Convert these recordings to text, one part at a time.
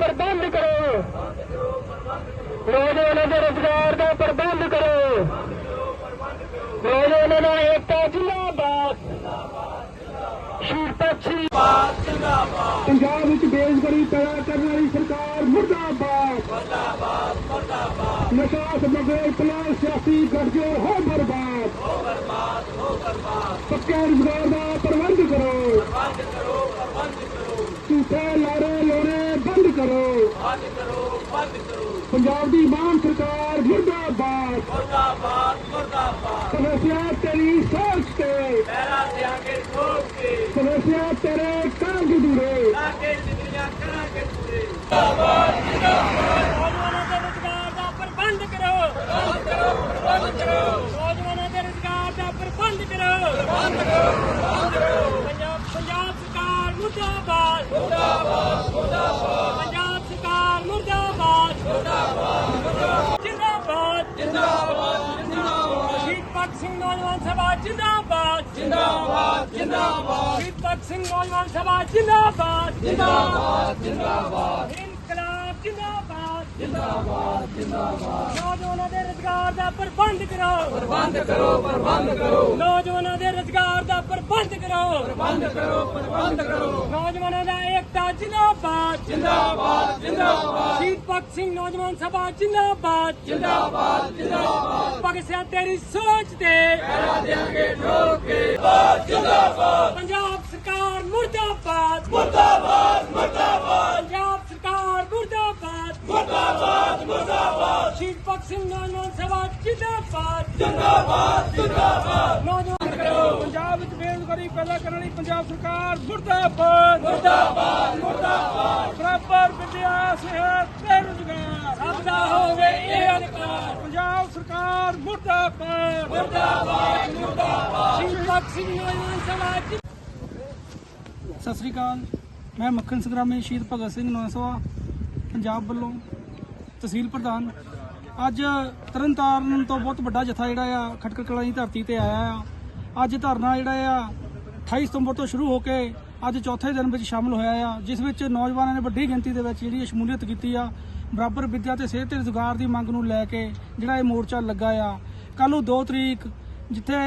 ਪ੍ਰਬੰਧ ਕਰੋ। ਨੌਜਵਾਨਾਂ ਦੇ ਰੁਜ਼ਗਾਰ ਦਾ ਪ੍ਰਬੰਧ ਕਰੋ। ਨੌਜਵਾਨਾਂ ਦਾ ਏਕਤਾ ਜਿੰਦਾਬਾਦ। ਸ਼ਹੀਦ ਪੱਛੀ ਪੰਜਾਬ ਵਿੱਚ ਬੇਰੁਜ਼ਗਾਰੀ ਪੈਦਾ ਕਰਨ ਵਾਲੀ ਸਰਕਾਰ ਮੁਰਦਾਬਾਦ। ਮੁਰਦਾਬਾਦ ਮੁਰਦਾਬਾਦ ਨਸ਼ਾ ਸਮਗਰੇ ਪਲਾਸ ਸਿਆਸੀ ਗਠਜੋੜ ਹੋ ਬਰਬਾਦ ਹੋ ਬਰਬਾਦ ਹੋ ਬਰਬਾਦ। ਪੱਕੇ ਰੁਜ਼ਗਾਰ ਦਾ ਪ੍ਰਬੰਧ ਕਰੋ ਬੰਦ ਕਰੋ ਬੰਦ ਕਰੋ ਝੂਠੇ ਲਾਰੇ ਲੋਰੇ ਬੰਦ ਕਰੋ ਬੰਦ ਕਰੋ ਬੰਦ ਕਰੋ ਪੰਜਾਬ ਦੀ ਮਾਨ ਸਰਕਾਰ ਮੁਰਦਾਬਾਦ। ਮੁਰਦਾਬਾਦ ਮੁਰਦਾਬਾਦ। ਸਮੱਸਿਆ ਤੇਰੀ ਸੋਚ ਤੇ। ਤੇ ਆ ਕੇ ਠੋਕ ਕੇ ਸਮੱਸਿਆ ਤੇਰੇ ਕੰਨ ਦੂਰੇ। ਆ ਕੇ ਜ਼ਿੰਦਗੀਆਂ ਕਰਾਂਗੇ ਪੂਰੇ ਦੇ ਰੁਜ਼ਗਾਰ ਦਾ ਪ੍ਰਬੰਧ ਕਰੋ ਪ੍ਰਬੰਧ ਕਰੋ ਪ੍ਰਬੰਧ ਕਰੋ ਨੌਜਵਾਨਾਂ ਦੇ ਰੁਜ਼ਗਾਰ ਦਾ ਪ੍ਰਬੰਧ ਕਰੋ ਪ੍ਰਬੰਧ ਕਰੋ ਪ੍ਰਬੰਧ ਕਰੋ ਪੰਜਾਬ ਪੰਜਾਬ ਸਰਕਾਰ ਮੁਰਦਾਬਾਦ ਮੁਰਦਾਬਾਦ ਮੁਰਦਾਬਾਦ ਪੰਜਾਬ ਸਰਕਾਰ ਮੁਰਦਾਬਾਦ ਮੁਰਦਾਬਾਦ ਜਿੰਦਾਬਾਦ ਜਿੰਦਾਬਾਦ ਜਿੰਦਾਬਾਦ ਸ਼ਹੀਦ ਭਗਤ ਸਿੰਘ ਨੌਜਵਾਨ ਸਭਾ ਜਿੰਦਾਬਾਦ। ਜਿੰਦਾਬਾਦ ਜਿੰਦਾਬਾਦ। ਭਗਤ ਸਿੰਘ ਨੌਜਵਾਨ ਸਭਾ ਜਿੰਦਾਬਾਦ। ਜਿੰਦਾਬਾਦ ਜਿੰਦਾਬਾਦ ਇਨਕਲਾਬ ਜਿੰਦਾਬਾਦ ਜਿੰਦਾਬਾਦ ਜਿੰਦਾਬਾਦ ਨੌਜਵਾਨਾਂ ਦੇ ਰੁਜ਼ਗਾਰ ਦਾ ਪ੍ਰਬੰਧ ਕਰੋ ਪ੍ਰਬੰਧ ਕਰੋ ਪ੍ਰਬੰਧ ਕਰੋ ਨੌਜਵਾਨਾਂ ਦੇ ਰੁਜ਼ਗਾਰ ਦਾ ਪ੍ਰਬੰਧ ਕਰੋ ਪ੍ਰਬੰਧ ਕਰੋ ਪ੍ਰਬੰਧ ਕਰੋ ਨੌਜਵਾਨਾਂ ਦਾ ਏਕਤਾ ਜਿੰਦਾਬਾਦ ਜਿੰਦਾਬਾਦ ਜਿੰਦਾਬਾਦ ਸ਼ਹੀਦ ਭਗਤ ਸਿੰਘ ਨੌਜਵਾਨ ਸਭਾ ਜਿੰਦਾਬਾਦ ਜਿੰਦਾਬਾਦ ਜਿੰਦਾਬਾਦ ਭਗਤ ਸਿੰਘ ਤੇਰੀ ਸੋਚ ਤੇ ਪੈਰਾ ਦੇਾਂਗੇ ਠੋਕ ਕੇ ਜਿੰਦਾਬਾਦ ਪੰਜਾਬ ਸਰਕਾਰ ਮੁਰਦਾਬਾਦ ਮੁਰਦਾਬਾਦ ਮੁਰਦਾਬਾਦ ਪੰਜਾਬ ਸਰਕਾਰ ਮੁਰਦਾਬਾਦ ਮੁਰਦਾਬਾਦ ਸ਼ਹੀਦ ਭਗਤ ਸਿੰਘ ਨੌਜਵਾਨ ਸਭਾ ਜਿੰਦਾਬਾਦ। ਜਿੰਦਾਬਾਦ ਜਿੰਦਾਬਾਦ। ਨੌਜਵਾਨ ਕਰੋ ਪੰਜਾਬ ਵਿੱਚ ਬੇਰੁਜ਼ਗਾਰੀ ਪੈਦਾ ਕਰਨ ਲਈ ਪੰਜਾਬ ਸਰਕਾਰ ਮੁਰਦਾਬਾਦ। ਮੁਰਦਾਬਾਦ ਮੁਰਦਾਬਾਦ। ਬਰਾਬਰ ਵਿਦਿਆ ਸਿਹਤ ਤੇ ਰੁਜ਼ਗਾਰ ਸਭ ਦਾ ਹੋਵੇ ਇਹ ਅਧਿਕਾਰ। ਪੰਜਾਬ ਸਰਕਾਰ ਮੁਰਦਾਬਾਦ। ਮੁਰਦਾਬਾਦ ਮੁਰਦਾਬਾਦ। ਸ਼ਹੀਦ ਭਗਤ ਸਿੰਘ ਨੌਜਵਾਨ ਸਭਾ ਜਿੰਦਾਬਾਦ। ਸਤਿ ਸ੍ਰੀ ਅਕਾਲ। ਮੈਂ ਮੱਖਣ ਸੰਗਰਾਮੀ ਸ਼ਹੀਦ ਭਗਤ ਸਿੰਘ ਨੌਸਵਾ ਪੰਜਾਬ ਵੱਲੋਂ ਤਹਿਸੀਲ ਪ੍ਰਧਾਨ। ਅੱਜ ਤਰਨਤਾਰਨ ਤੋਂ ਬਹੁਤ ਵੱਡਾ ਜਥਾ ਜਿਹੜਾ ਆ, ਖਟਕੜ ਕਲਾਂ ਦੀ ਧਰਤੀ ਤੇ ਆਇਆ ਆ। ਅੱਜ ਧਰਨਾ ਜਿਹੜਾ ਆ 28 ਸਤੰਬਰ ਤੋਂ ਸ਼ੁਰੂ ਹੋ ਕੇ ਅੱਜ ਚੌਥੇ ਦਿਨ ਵਿੱਚ ਸ਼ਾਮਲ ਹੋਇਆ ਆ, ਜਿਸ ਵਿੱਚ ਨੌਜਵਾਨਾਂ ਨੇ ਵੱਡੀ ਗਿਣਤੀ ਦੇ ਵਿੱਚ ਜਿਹੜੀ ਸ਼ਮੂਲੀਅਤ ਕੀਤੀ ਆ, ਬਰਾਬਰ ਵਿੱਦਿਆ ਤੇ ਸਿਹਤ ਤੇ ਰੁਜ਼ਗਾਰ ਦੀ ਮੰਗ ਨੂੰ ਲੈ ਕੇ ਜਿਹੜਾ ਇਹ ਮੋਰਚਾ ਲੱਗਾ ਆ। ਕੱਲ੍ਹ ਨੂੰ 2 ਤਰੀਕ, ਜਿੱਥੇ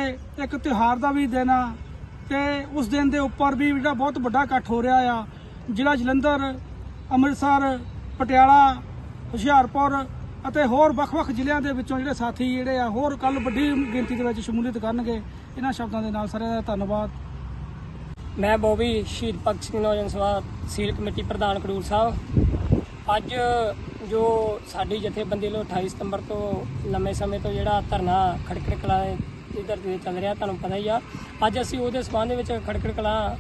ਇੱਕ ਤਿਉਹਾਰ ਦਾ ਵੀ ਦਿਨ ਆ, ਤੇ ਉਸ ਦਿਨ ਦੇ ਉੱਪਰ ਵੀ ਜਿਹੜਾ ਬਹੁਤ ਵੱਡਾ ਇਕੱਠ ਹੋ ਰਿਹਾ ਆ, ਜ਼ਿਲ੍ਹਾ ਜਲੰਧਰ, ਅੰਮ੍ਰਿਤਸਰ, ਪਟਿਆਲਾ ਹੁਸ਼ਿਆਰਪੁਰ ਅਤੇ ਹੋਰ ਵੱਖ-ਵੱਖ ਜ਼ਿਲ੍ਹਿਆਂ ਦੇ ਵਿੱਚੋਂ ਜਿਹੜੇ ਸਾਥੀ ਜਿਹੜੇ ਆ, ਹੋਰ ਕੱਲ ਵੱਡੀ ਗਿਣਤੀ ਦੇ ਵਿੱਚ ਸ਼ਮੂਲੀਅਤ ਕਰਨਗੇ। ਇਹਨਾਂ ਸ਼ਬਦਾਂ ਦੇ ਨਾਲ ਸਾਰਿਆਂ ਦਾ ਧੰਨਵਾਦ। ਮੈਂ ਬੋਬੀ ਸ਼ਹੀਦ ਭਗਤ ਸਿੰਘ, ਨੌਜਵਾਨ ਸਭਾ ਸੀਲ ਕਮੇਟੀ ਪ੍ਰਧਾਨ ਖਡੂਰ ਸਾਹਿਬ। ਅੱਜ ਜੋ ਸਾਡੀ ਜਥੇਬੰਦੀ ਵੱਲੋਂ 28 ਸਤੰਬਰ ਤੋਂ ਲੰਮੇ ਸਮੇਂ ਤੋਂ ਜਿਹੜਾ ਧਰਨਾ ਖੜਕੜ ਕਲਾ ਦੀ ਧਰਤੀ ਚੱਲ ਰਿਹਾ, ਤੁਹਾਨੂੰ ਪਤਾ ਹੀ ਆ। ਅੱਜ ਅਸੀਂ ਉਹਦੇ ਸਬੰਧ ਵਿੱਚ ਖੜਕੜ ਕਲਾਂ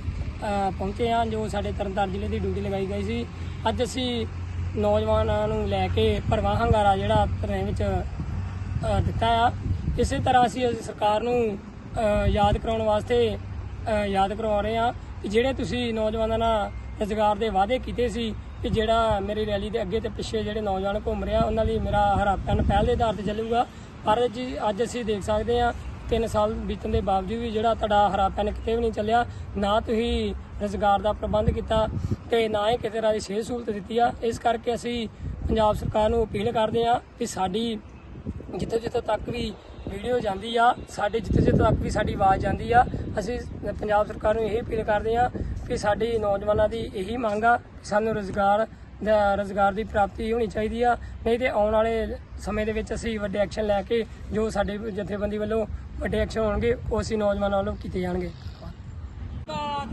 ਪਹੁੰਚੇ ਹਾਂ, ਜੋ ਸਾਡੇ ਤਰਨਤਾਰਨ ਜ਼ਿਲ੍ਹੇ ਦੀ ਡਿਊਟੀ ਲਗਾਈ ਗਈ ਸੀ। ਅੱਜ ਅਸੀਂ ਨੌਜਵਾਨਾਂ ਨੂੰ ਲੈ ਕੇ ਭਰਵਾਂ ਹੰਗਾਰਾ ਜਿਹੜਾ ਧਰਨੇ ਵਿੱਚ ਦਿੱਤਾ ਆ। ਇਸੇ ਤਰ੍ਹਾਂ ਅਸੀਂ ਸਰਕਾਰ ਨੂੰ ਯਾਦ ਕਰਾਉਣ ਵਾਸਤੇ ਯਾਦ ਕਰਵਾ ਰਹੇ ਆ ਕਿ ਜਿਹੜੇ ਤੁਸੀਂ ਨੌਜਵਾਨਾਂ ਨਾਲ ਰੁਜ਼ਗਾਰ ਦੇ ਵਾਅਦੇ ਕੀਤੇ ਸੀ ਕਿ ਜਿਹੜਾ ਮੇਰੀ ਰੈਲੀ ਦੇ ਅੱਗੇ ਤੇ ਪਿੱਛੇ ਜਿਹੜੇ ਨੌਜਵਾਨ ਘੁੰਮ ਰਿਹਾ, ਉਹਨਾਂ ਲਈ ਮੇਰਾ ਹਰਾ ਪੈਨ ਪਹਿਲ ਦੇ ਆਧਾਰ ਤੇ ਚੱਲੂਗਾ। ਪਰ ਜੀ, ਅੱਜ ਅਸੀਂ ਦੇਖ ਸਕਦੇ ਆ 3 ਸਾਲ ਬੀਤਣ ਦੇ ਬਾਵਜੂਦ ਵੀ ਜਿਹੜਾ ਤੁਹਾਡਾ ਹਰਾ ਪੈਨ ਕਿਤੇ ਵੀ ਨਹੀਂ ਚੱਲਿਆ, ਨਾ ਤੁਸੀਂ ਰੁਜ਼ਗਾਰ ਦਾ ਪ੍ਰਬੰਧ ਕੀਤਾ ਤੇ ਨਾ ਹੀ ਕਿਸੇ ਤਰ੍ਹਾਂ ਦੀ ਸਿਹਤ ਸਹੂਲਤ ਦਿੱਤੀ ਆ। ਇਸ ਕਰਕੇ ਅਸੀਂ ਪੰਜਾਬ ਸਰਕਾਰ ਨੂੰ ਅਪੀਲ ਕਰਦੇ ਆ ਕਿ ਸਾਡੀ ਜਿੱਥੇ ਜਿੱਥੇ ਤੱਕ ਵੀ ਵੀਡੀਓ ਜਾਂਦੀ ਆ, ਸਾਡੇ ਜਿੱਥੇ ਜਿੱਥੇ ਤੱਕ ਵੀ ਸਾਡੀ ਆਵਾਜ਼ ਜਾਂਦੀ ਆ, ਅਸੀਂ ਪੰਜਾਬ ਸਰਕਾਰ ਨੂੰ ਇਹ ਅਪੀਲ ਕਰਦੇ ਆ ਕਿ ਸਾਡੀ ਨੌਜਵਾਨਾਂ ਦੀ ਇਹੀ ਮੰਗ ਆ ਕਿ ਸਾਨੂੰ ਰੋਜ਼ਗਾਰ ਰੋਜ਼ਗਾਰ ਦੀ ਪ੍ਰਾਪਤੀ ਹੋਣੀ ਚਾਹੀਦੀ ਆ। ਨਹੀਂ ਤੇ ਆਉਣ ਵਾਲੇ ਸਮੇਂ ਦੇ ਵਿੱਚ ਅਸੀਂ ਵੱਡੇ ਐਕਸ਼ਨ ਲੈ ਕੇ ਜੋ ਸਾਡੇ ਜਥੇਬੰਦੀ ਵੱਲੋਂ ਵੱਡੇ ਐਕਸ਼ਨ ਹੋਣਗੇ, ਉਹ ਅਸੀਂ ਨੌਜਵਾਨਾਂ ਵੱਲੋਂ ਕੀਤੇ ਜਾਣਗੇ।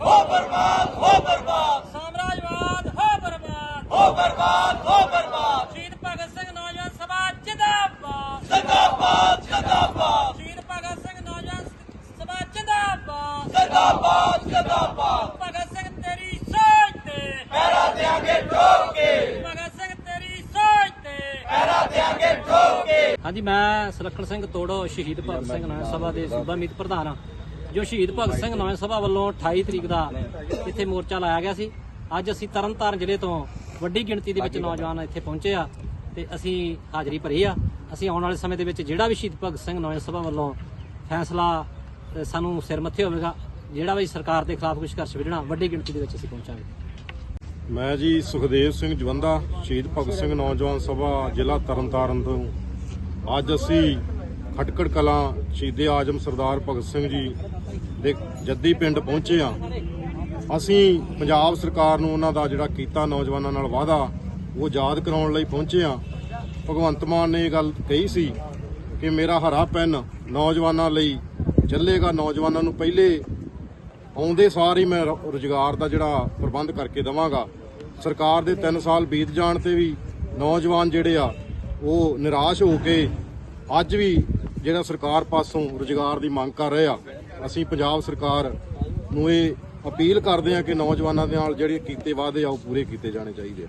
ਹੋ ਬਰਬਾਦ ਹੋ ਬਰਬਾਦ। ਸਾਮਰਾਜਵਾਦ ਹੋ ਬਰਬਾਦ ਹੋ ਬਰਬਾਦ ਹੋ ਬਰਬਾਦ ਸ਼ਹੀਦ ਭਗਤ ਸਿੰਘ ਨੌਜਵਾਨ ਸਭਾ ਜਿੰਦਾਬਾਦ। ਜਿੰਦਾਬਾਦ ਜਿੰਦਾਬਾਦ ਸ਼ਹੀਦ ਭਗਤ ਸਿੰਘ ਨੌਜਵਾਨ ਸਭਾ ਜਿੰਦਾਬਾਦ ਜਿੰਦਾਬਾਦ ਜਿੰਦਾਬਾਦ ਭਗਤ ਸਿੰਘ ਤੇਰੀ ਸੋਚ ਤੇ ਪੈਰਾ ਦੇਾਂਗੇ ਠੋਕ ਕੇ ਭਗਤ ਸਿੰਘ ਤੇਰੀ ਸੋਚ ਤੇ ਹਾਂਜੀ ਮੈਂ ਸੁਲੱਖਣ ਸਿੰਘ ਤੋੜੋ ਸ਼ਹੀਦ ਭਗਤ ਸਿੰਘ ਨੌਜਵਾਨ ਸਭਾ ਦੇ ਸੂਬਾ ਮੀਤ ਪ੍ਰਧਾਨ ਹਾਂ। ਜੋ ਸ਼ਹੀਦ ਭਗਤ ਸਿੰਘ ਨੌਜਵਾਨ ਸਭਾ ਵੱਲੋਂ 28 ਤਰੀਕ ਦਾ ਇੱਥੇ ਮੋਰਚਾ ਲਾਇਆ ਗਿਆ ਸੀ। ਅੱਜ ਅਸੀਂ ਤਰਨਤਾਰਨ ਜ਼ਿਲ੍ਹੇ ਤੋਂ ਵੱਡੀ ਗਿਣਤੀ ਦੇ ਵਿੱਚ ਨੌਜਵਾਨ ਇੱਥੇ ਪਹੁੰਚੇ ਆ ਤੇ ਅਸੀਂ ਹਾਜ਼ਰੀ ਭਰੀ ਆ ਅਸੀਂ ਆਉਣ ਵਾਲੇ ਸਮੇਂ ਦੇ ਵਿੱਚ ਜਿਹੜਾ ਵੀ ਸ਼ਹੀਦ ਭਗਤ ਸਿੰਘ ਨੌਜਵਾਨ ਸਭਾ ਵੱਲੋਂ ਫੈਸਲਾ ਸਾਨੂੰ ਸਿਰ ਮੱਥੇ ਹੋਵੇਗਾ ਜਿਹੜਾ ਵੀ ਸਰਕਾਰ ਦੇ ਖਿਲਾਫ ਕੁਝ ਕਰ ਛੱਡਣਾ ਵੱਡੀ ਗਿਣਤੀ ਦੇ ਵਿੱਚ ਅਸੀਂ ਪਹੁੰਚਾਂਗੇ। ਮੈਂ ਜੀ ਸੁਖਦੇਵ ਸਿੰਘ ਜਵੰਦਾ ਸ਼ਹੀਦ ਭਗਤ ਸਿੰਘ ਨੌਜਵਾਨ ਸਭਾ ਜ਼ਿਲ੍ਹਾ ਤਰਨਤਾਰਨ ਤੋਂ। ਅੱਜ ਅਸੀਂ ਖਟਕੜ ਕਲਾਂ ਸ਼ਹੀਦੇ ਆਜਮ ਸਰਦਾਰ ਭਗਤ ਸਿੰਘ ਜੀ ਦੇ ਜੱਦੀ ਪਿੰਡ ਪਹੁੰਚੇ ਆ ਅਸੀਂ ਪੰਜਾਬ ਸਰਕਾਰ ਨੂੰ ਉਹਨਾਂ ਦਾ ਜਿਹੜਾ ਕੀਤਾ ਨੌਜਵਾਨਾਂ ਨਾਲ ਵਾਅਦਾ, ਉਹ ਯਾਦ ਕਰਾਉਣ ਲਈ ਪਹੁੰਚੇ ਆ ਭਗਵੰਤ ਮਾਨ ਨੇ ਇਹ ਗੱਲ ਕਹੀ ਸੀ ਕਿ ਮੇਰਾ ਹਰਾ ਪੈਨ ਨੌਜਵਾਨਾਂ ਲਈ ਚੱਲੇਗਾ। ਨੌਜਵਾਨਾਂ ਨੂੰ ਪਹਿਲੇ ਆਉਂਦੇ ਸਾਰ ਹੀ ਮੈਂ ਰੋਜ਼ਗਾਰ ਦਾ ਜਿਹੜਾ ਪ੍ਰਬੰਧ ਕਰਕੇ ਦਵਾਂਗਾ। ਸਰਕਾਰ ਦੇ 3 ਸਾਲ ਬੀਤ ਜਾਣ ਤੇ ਵੀ ਨੌਜਵਾਨ ਜਿਹੜੇ ਆ ਉਹ ਨਿਰਾਸ਼ ਹੋ ਕੇ ਅੱਜ ਵੀ ਜਿਹੜਾ ਸਰਕਾਰ ਪਾਸੋਂ ਰੋਜ਼ਗਾਰ ਦੀ ਮੰਗ ਕਰ ਰਹੇ ਆ, ਅਸੀਂ ਪੰਜਾਬ ਸਰਕਾਰ ਨੂੰ ਇਹ ਅਪੀਲ ਕਰਦੇ ਆ ਕਿ ਨੌਜਵਾਨਾਂ ਦੇ ਨਾਲ ਜਿਹੜੇ ਕੀਤੇ ਵਾਅਦੇ ਆ ਉਹ ਪੂਰੇ ਕੀਤੇ ਜਾਣੇ ਚਾਹੀਦੇ ਆ।